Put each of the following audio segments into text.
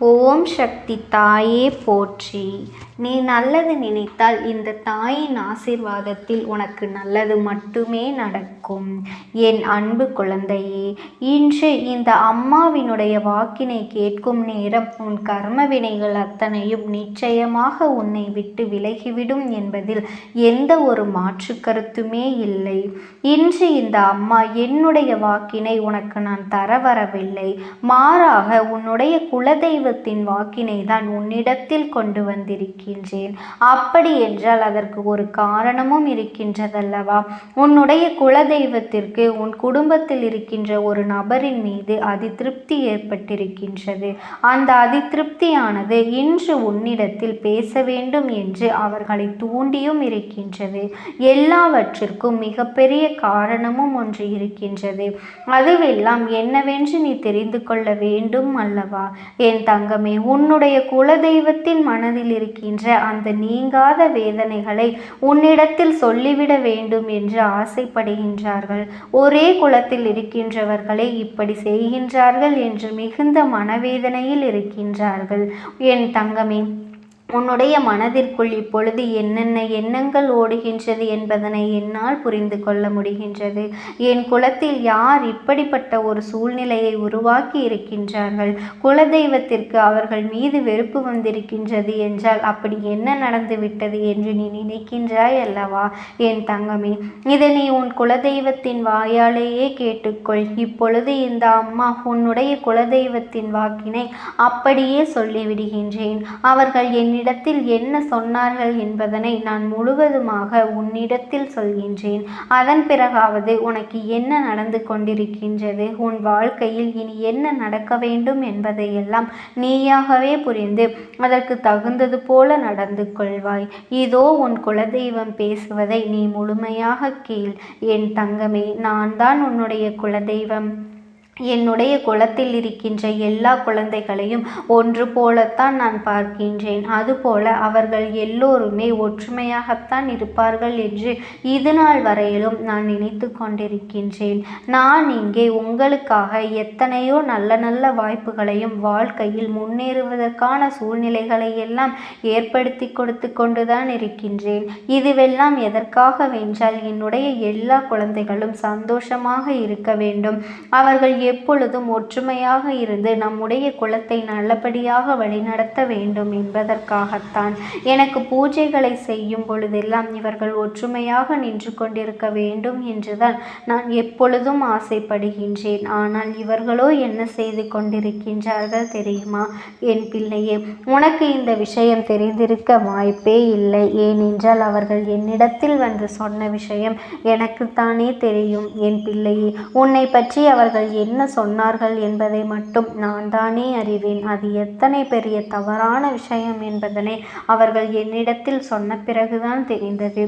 ஓம் சக்தி தாயே போற்றி. நீ நல்லது நினைத்தால் இந்த தாயின் ஆசீர்வாதத்தில் உனக்கு நல்லது மட்டுமே நடக்கும். என் அன்பு குழந்தையே இன்று இந்த அம்மாவினுடைய வாக்கினை கேட்கும் நேரம் உன் கர்ம வினைகள் அத்தனையும் நிச்சயமாக உன்னை விட்டு விலகிவிடும் என்பதில் எந்த ஒரு மாற்று கருத்துமே இல்லை. இன்று இந்த அம்மா என்னுடைய வாக்கினை உனக்கு நான் தர வரவில்லை மாறாக உன்னுடைய தெய்வத்தின் வாக்கினை தான் உன்னிடத்தில் கொண்டு வந்திருக்கின்றேன். அப்படி என்றால் அதற்கு ஒரு காரணமும் இருக்கின்றதல்லவா? உன்னுடைய குலதெய்வத்திற்கு உன் குடும்பத்தில் இருக்கின்ற ஒரு நபரின் மீது அதிருப்தி ஏற்பட்டிருக்கின்றது. அந்த அதிருப்தியானது இன்று உன்னிடத்தில் பேச வேண்டும் என்று அவர்களை தூண்டியும் இருக்கின்றது. எல்லாவற்றிற்கும் மிகப்பெரிய காரணமும் ஒன்று இருக்கின்றது. அதுவெல்லாம் என்னவென்று நீ தெரிந்து கொள்ள வேண்டும் அல்லவா? என் தங்கமே உன்னுடைய குலதெய்வத்தின் மனதில் இருக்கின்ற அந்த நீங்காத வேதனைகளை உன்னிடத்தில் சொல்லிவிட வேண்டும் என்று ஆசைப்படுகின்றார்கள். ஒரே குலத்தில் இருக்கின்றவர்களே இப்படி செய்கின்றார்கள் என்று மிகுந்த மனவேதனையில் இருக்கின்றார்கள். என் தங்கமே உன்னுடைய மனதிற்குள் இப்பொழுது என்னென்ன எண்ணங்கள் ஓடுகின்றது என்பதனை என்னால் புரிந்து கொள்ள முடிகின்றது. என் குலத்தில் யார் இப்படிப்பட்ட ஒரு சூழ்நிலையை உருவாக்கி இருக்கின்றார்கள்? குலதெய்வத்திற்கு அவர்கள் மீது வெறுப்பு வந்திருக்கின்றது என்றால் அப்படி என்ன நடந்துவிட்டது என்று நீ நினைக்கின்றாய் அல்லவா? என் தங்கமே இதை நீ உன் குலதெய்வத்தின் வாயாலேயே கேட்டுக்கொள். இப்பொழுது இந்த அம்மா உன்னுடைய குலதெய்வத்தின் வாக்கினை அப்படியே சொல்லிவிடுகின்றேன். அவர்கள் என் என்னிடத்தில் என்ன சொன்னார்கள் என்பதனை நான் முழுவதுமாக உன்னிடத்தில் சொல்கின்றேன். அதன் பிறகாவது உனக்கு என்ன நடந்து கொண்டிருக்கின்றது? உன் வாழ்க்கையில் இனி என்ன நடக்க வேண்டும் என்பதையெல்லாம் நீயாகவே புரிந்து அதற்கு தகுந்தது போல நடந்து கொள்வாய். இதோ உன் குலதெய்வம் பேசுவதை நீ முழுமையாக கேள். என் தங்கமே நான் தான் உன்னுடைய குலதெய்வம். என்னுடைய குலத்தில் இருக்கின்ற எல்லா குழந்தைகளையும் ஒன்று போலத்தான் நான் பார்க்கின்றேன். அதுபோல அவர்கள் எல்லோருமே ஒற்றுமையாகத்தான் இருப்பார்கள் என்று இது நாள் வரையிலும் நான் நினைத்து கொண்டிருக்கின்றேன். நான் இங்கே உங்களுக்காக எத்தனையோ நல்ல நல்ல வாய்ப்புகளையும் வாழ்க்கையில் முன்னேறுவதற்கான சூழ்நிலைகளை எல்லாம் ஏற்படுத்தி கொடுத்து கொண்டுதான் இருக்கின்றேன். இதுவெல்லாம் எதற்காக வென்றால் என்னுடைய எல்லா குழந்தைகளும் சந்தோஷமாக இருக்க வேண்டும். அவர்கள் எப்பொழுதும் ஒற்றுமையாக இருந்து நம்முடைய குலத்தை நல்லபடியாக வழிநடத்த வேண்டும் என்பதற்காகத்தான் எனக்கு பூஜைகளை செய்யும் பொழுதெல்லாம் இவர்கள் ஒற்றுமையாக நின்று கொண்டிருக்க வேண்டும் என்றுதான் நான் எப்பொழுதும் ஆசைப்படுகின்றேன். ஆனால் இவர்களோ என்ன செய்து கொண்டிருக்கின்றார்கள் தெரியுமா? என் பிள்ளையே உனக்கு இந்த விஷயம் தெரிந்திருக்க வாய்ப்பே இல்லை. ஏனென்றால் அவர்கள் என்னிடத்தில் வந்து சொன்ன விஷயம் எனக்குத்தானே தெரியும். என் பிள்ளையே உன்னை பற்றி அவர்கள் என்ன என்ன சொன்னார்கள் என்பதை மட்டும் நான் தானே அறிவேன். அது எத்தனை பெரிய தவறான விஷயம் என்பதனை அவர்கள் என்னிடத்தில் சொன்ன பிறகுதான் தெரிந்தது.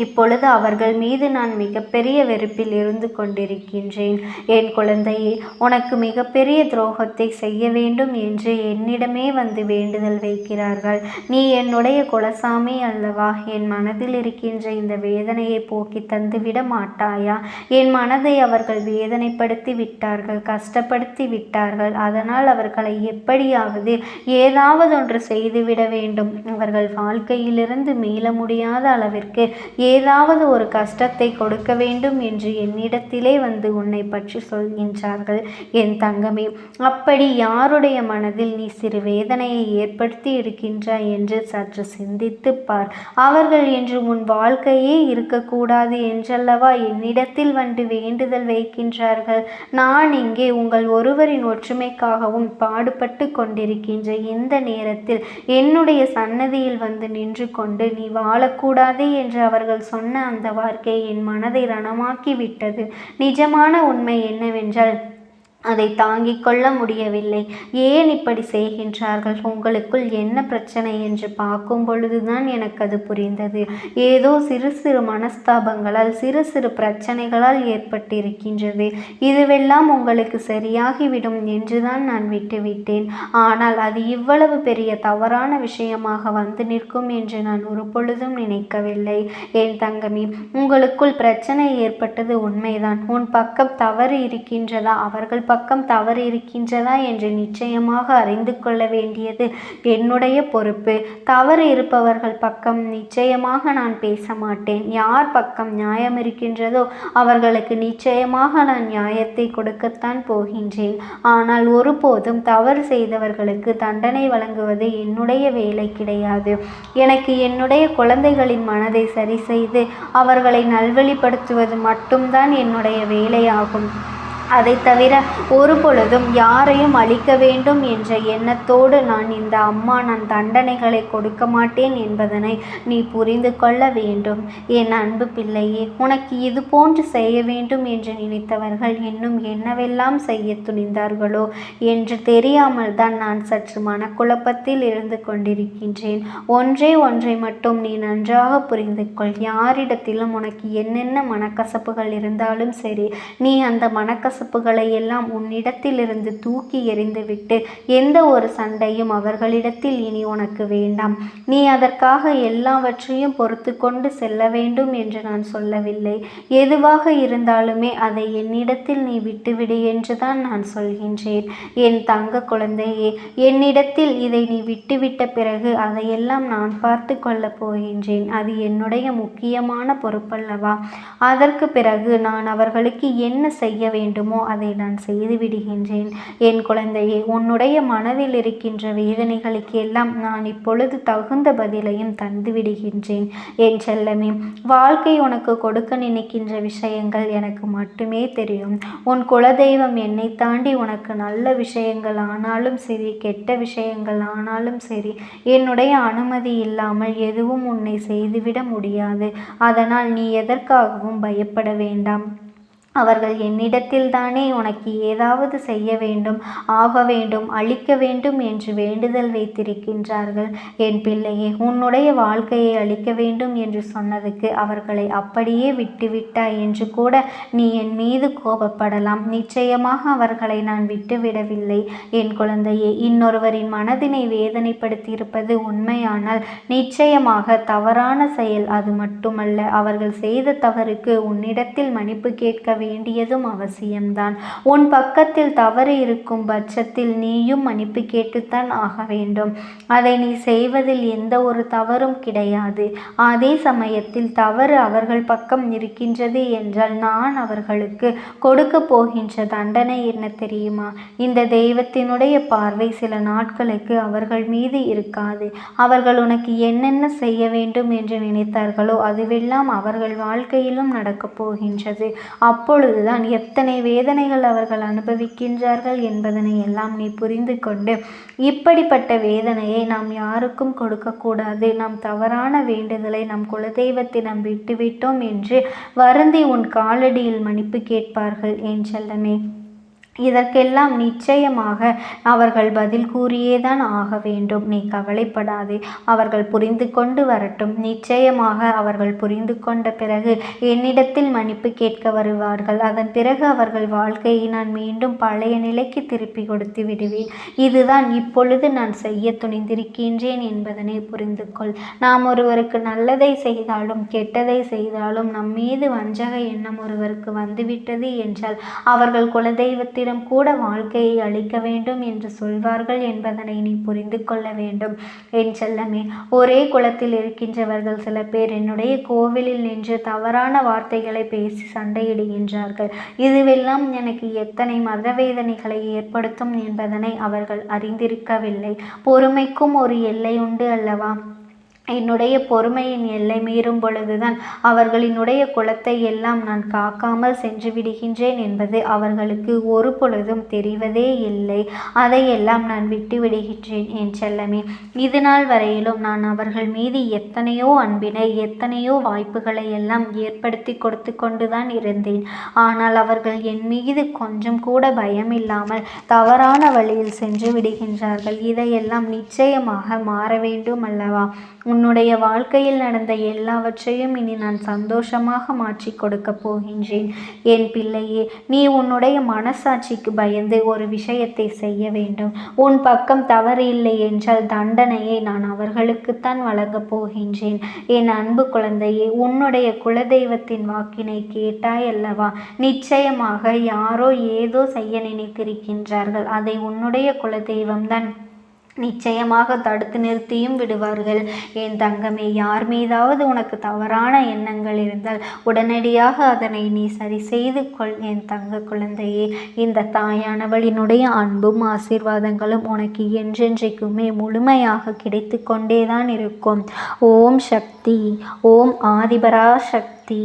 இப்பொழுது அவர்கள் மீது நான் மிகப்பெரிய வெறுப்பில் இருந்து கொண்டிருக்கின்றேன். என் குழந்தையே உனக்கு மிகப்பெரிய துரோகத்தை செய்ய வேண்டும் என்று என்னிடமே வந்து வேண்டுதல் வைக்கிறார்கள். நீ என்னுடைய குலசாமி அல்லவா? என் மனதில் இருக்கின்ற இந்த வேதனையை போக்கி தந்துவிட மாட்டாயா? என் மனதை அவர்கள் வேதனைப்படுத்தி விட்டார்கள் கஷ்டப்படுத்தி விட்டார்கள். அதனால் அவர்களை எப்படியாவது ஏதாவது ஒன்று செய்துவிட வேண்டும். அவர்கள் வாழ்க்கையிலிருந்து மீள முடியாத அளவிற்கு ஏதாவது ஒரு கஷ்டத்தை கொடுக்க வேண்டும் என்று என்னிடத்திலே வந்து உன்னை பற்றி சொல்கின்றார்கள் என் தங்கமே. அப்படி யாருடைய மனதில் நீ சிறு வேதனையை ஏற்படுத்தி இருக்கின்றாய் என்று சற்று சிந்தித்து பார். அவர்கள் என்று உன் வாழ்க்கையே இருக்கக்கூடாது என்றல்லவா என்னிடத்தில் வந்து வேண்டுதல் வைக்கின்றார்கள்? நான் இங்கே உங்கள் ஒருவரின் ஒற்றுமைக்காகவும் பாடுபட்டு கொண்டிருக்கின்ற இந்த நேரத்தில் என்னுடைய சன்னதியில் வந்து நின்று கொண்டு நீ வாழக்கூடாது என்று அவர்கள் அவர்கள் சொன்ன அந்த வார்த்தை என் மனதை ரணமாக்கி விட்டது நிஜமான உண்மை என்னவென்றால் அதை தாங்கிக் கொள்ள முடியவில்லை. ஏன் இப்படி செய்கின்றார்கள்? உங்களுக்குள் என்ன பிரச்சனை என்று பார்க்கும் பொழுதுதான் எனக்கு அது புரிந்தது. ஏதோ சிறு சிறு மனஸ்தாபங்களால் சிறு சிறு பிரச்சனைகளால் ஏற்பட்டிருக்கின்றது. இதுவெல்லாம் உங்களுக்கு சரியாகிவிடும் என்றுதான் நான் விட்டுவிட்டேன். ஆனால் அது இவ்வளவு பெரிய தவறான விஷயமாக வந்து நிற்கும் என்று நான் ஒரு பொழுதும் நினைக்கவில்லை. என் தங்கமி உங்களுக்குள் பிரச்சனை ஏற்பட்டது உண்மைதான். உன் பக்கம் தவறு இருக்கின்றதா? அவர்கள் பக்கம் தவறு இருக்கின்றதா என்று நிச்சயமாக அறிந்து கொள்ள வேண்டியது என்னுடைய பொறுப்பு. தவறு இருப்பவர்கள் பக்கம் நிச்சயமாக நான் பேச மாட்டேன். யார் பக்கம் நியாயம் இருக்கின்றதோ அவர்களுக்கு நிச்சயமாக நான் நியாயத்தை கொடுக்கத்தான் போகின்றேன். ஆனால் ஒருபோதும் தவறு செய்தவர்களுக்கு தண்டனை வழங்குவது என்னுடைய வேலை கிடையாது. எனக்கு என்னுடைய குழந்தைகளின் மனதை சரி செய்து அவர்களை நல்வழிப்படுத்துவது மட்டும்தான் என்னுடைய வேலையாகும். அதை தவிர ஒரு பொழுதும் யாரையும் அழிக்க வேண்டும் என்ற எண்ணத்தோடு நான் இந்த அம்மா நான் தண்டனைகளை கொடுக்க மாட்டேன் என்பதனை நீ புரிந்து கொள்ள வேண்டும். என் அன்பு பிள்ளையே உனக்கு இது போன்று செய்ய வேண்டும் என்று நினைத்தவர்கள் இன்னும் என்னவெல்லாம் செய்ய துணிந்தார்களோ என்று தெரியாமல் தான் நான் சற்று மனக்குழப்பத்தில் இருந்து கொண்டிருக்கின்றேன். ஒன்றே ஒன்றை மட்டும் நீ நன்றாக புரிந்து கொள். யாரிடத்திலும் உனக்கு என்னென்ன மனக்கசப்புகள் இருந்தாலும் சரி நீ அந்த மனக்கச கசப்புகளை எல்லாம் உன்னிடத்திலிருந்து தூக்கி எறிந்துவிட்டு எந்த ஒரு சண்டையும் அவர்களிடத்தில் இனி உனக்கு வேண்டாம். நீ அதற்காக எல்லாவற்றையும் பொறுத்து கொண்டு செல்ல வேண்டும் என்று நான் சொல்லவில்லை. எதுவாக இருந்தாலுமே அதை என்னிடத்தில் நீ விட்டுவிடு என்றுதான் நான் சொல்கின்றேன். என் தங்க குழந்தையே என்னிடத்தில் இதை நீ விட்டுவிட்ட பிறகு அதையெல்லாம் நான் பார்த்து கொள்ளப் போகின்றேன். அது என்னுடைய முக்கியமான பொறுப்பல்லவா? அதற்கு பிறகு நான் அவர்களுக்கு என்ன செய்ய வேண்டுமோ? வேண்டுமோ அதை நான் செய்து விடுகின்றேன். என் குழந்தையே உன்னுடைய மனதில் இருக்கின்ற வேதனைகளுக்கு எல்லாம் நான் இப்பொழுது தகுந்த பதிலையும் தந்து விடுகின்றேன். என் செல்லமே வாழ்க்கை உனக்கு கொடுக்க நினைக்கின்ற விஷயங்கள் எனக்கு மட்டுமே தெரியும். உன் குலதெய்வம் என்னை தாண்டி உனக்கு நல்ல விஷயங்கள் ஆனாலும் சரி கெட்ட விஷயங்கள் ஆனாலும் சரி என்னுடைய அனுமதி இல்லாமல் எதுவும் உன்னை செய்துவிட முடியாது. அதனால் நீ எதற்காகவும் பயப்பட வேண்டாம். அவர்கள் என்னிடத்தில்தானே உனக்கு ஏதாவது செய்ய வேண்டும் ஆக வேண்டும் அழிக்க வேண்டும் என்று வேண்டுதல் வைத்திருக்கின்றார்கள். என் பிள்ளையே உன்னுடைய வாழ்க்கையை அழிக்க வேண்டும் என்று சொன்னதுக்கு அவர்களை அப்படியே விட்டுவிட்டாய் என்று கூட நீ என் மீது கோபப்படலாம். நிச்சயமாக அவர்களை நான் விட்டுவிடவில்லை. என் குழந்தையே இன்னொருவரின் மனதினை வேதனைப்படுத்தியிருப்பது உண்மையானால் நிச்சயமாக தவறான செயல் அது மட்டுமல்ல. அவர்கள் செய்த தவறுக்கு உன்னிடத்தில் மன்னிப்பு கேட்க வேண்டியதும் அவசியம்தான். உன் பக்கத்தில் தவறு இருக்கும் பட்சத்தில் நீயும் மன்னிப்பு கேட்டுத்தான் ஆக வேண்டும். அதை நீ செய்வதில் எந்த ஒரு தவறும் கிடையாது. அதே சமயத்தில் தவறு அவர்கள் பக்கம் இருக்கின்றது என்றால் நான் அவர்களுக்கு கொடுக்க போகின்ற தண்டனை என்ன தெரியுமா? இந்த தெய்வத்தினுடைய பார்வை சில நாட்களுக்கு அவர்கள் மீது இருக்காது. அவர்கள் உனக்கு என்னென்ன செய்ய வேண்டும் என்று நினைத்தார்களோ அதுவெல்லாம் அவர்கள் வாழ்க்கையிலும் நடக்கப் போகின்றது. அப்போ அப்பொழுதுதான் எத்தனை வேதனைகள் அவர்கள் அனுபவிக்கின்றார்கள் என்பதனை எல்லாம் நீ புரிந்து கொண்டு இப்படிப்பட்ட வேதனையை நாம் யாருக்கும் கொடுக்கக்கூடாது. நாம் தவறான வேண்டுதலை நம் குலதெய்வத்திடம் விட்டுவிட்டோம் என்று வருந்தி உன் காலடியில் மன்னிப்பு கேட்பார்கள் என் செல்லமே? இதற்கெல்லாம் நிச்சயமாக அவர்கள் பதில் கூறியேதான் ஆக வேண்டும். நீ கவலைப்படாதே. அவர்கள் புரிந்து கொண்டு வரட்டும். நிச்சயமாக அவர்கள் புரிந்து கொண்ட பிறகு என்னிடத்தில் மன்னிப்பு கேட்க வருவார்கள். அதன் பிறகு அவர்கள் வாழ்க்கையை நான் மீண்டும் பழைய நிலைக்கு திருப்பி கொடுத்து விடுவேன். இதுதான் இப்பொழுது நான் செய்ய துணிந்திருக்கின்றேன் என்பதனை புரிந்து கொள். நாம் ஒருவருக்கு நல்லதை செய்தாலும் கெட்டதை செய்தாலும் நம் மீது வஞ்சக எண்ணம் ஒருவருக்கு வந்துவிட்டது என்றால் அவர்கள் குலதெய்வத்தில் குலத்திடம் கூட வாழ்க்கையை அளிக்க வேண்டும் என்று சொல்வார்கள் என்பதனை நீ புரிந்து கொள்ள வேண்டும். என் செல்லமே ஒரே குலத்தில் இருக்கின்றவர்கள் சில பேர் என்னுடைய கோவிலில் நின்று தவறான வார்த்தைகளை பேசி சண்டையிடுகின்றார்கள். இதுவெல்லாம் எனக்கு எத்தனை மதவேதனைகளை ஏற்படுத்தும் என்பதனை அவர்கள் அறிந்திருக்கவில்லை. பொறுமைக்கும் ஒரு எல்லை உண்டு அல்லவா? என்னுடைய பொறுமையின் எல்லை மீறும் பொழுதுதான் அவர்களினுடைய குலத்தை எல்லாம் நான் காக்காமல் சென்று விடுகின்றேன் என்பது அவர்களுக்கு ஒரு பொழுதும் தெரிவதே இல்லை. அதையெல்லாம் நான் விட்டு விடுகின்றேன் என் செல்லமே. இது நாள் வரையிலும் நான் அவர்கள் மீது எத்தனையோ அன்பினை எத்தனையோ வாய்ப்புகளை எல்லாம் ஏற்படுத்தி கொடுத்து கொண்டுதான் இருந்தேன். ஆனால் அவர்கள் என் மீது கொஞ்சம் கூட பயம் இல்லாமல் தவறான வழியில் சென்று விடுகின்றார்கள். இதையெல்லாம் நிச்சயமாக மாற வேண்டும் அல்லவா உன்னுடைய வாழ்க்கையில் நடந்த எல்லாவற்றையும் இனி நான் சந்தோஷமாக மாற்றி கொடுக்க போகின்றேன். என் பிள்ளையே நீ உன்னுடைய மனசாட்சிக்கு பயந்து ஒரு விஷயத்தை செய்ய வேண்டும். உன் பக்கம் தவறு இல்லை என்றால் தண்டனையை நான் அவர்களுக்குத்தான் வழங்கப் போகின்றேன். என் அன்பு குழந்தையே உன்னுடைய குலதெய்வத்தின் வாக்கினை கேட்டாய் அல்லவா? நிச்சயமாக யாரோ ஏதோ செய்ய நினைத்திருக்கின்றார்கள். அதை உன்னுடைய குலதெய்வம்தான் நிச்சயமாக தடுத்து நிறுத்தியும் விடுவார்கள். என் தங்கமே யார் மீதாவது உனக்கு தவறான எண்ணங்கள் இருந்தால் உடனடியாக அதனை நீ சரி செய்து கொள் என் தங்க குழந்தையே. இந்த தாயானவளினுடைய அன்பும் ஆசீர்வாதங்களும் உனக்கு என்றென்றைக்குமே முழுமையாக கிடைத்து கொண்டேதான் இருக்கும். ஓம் சக்தி ஓம் ஆதிபரா சக்தி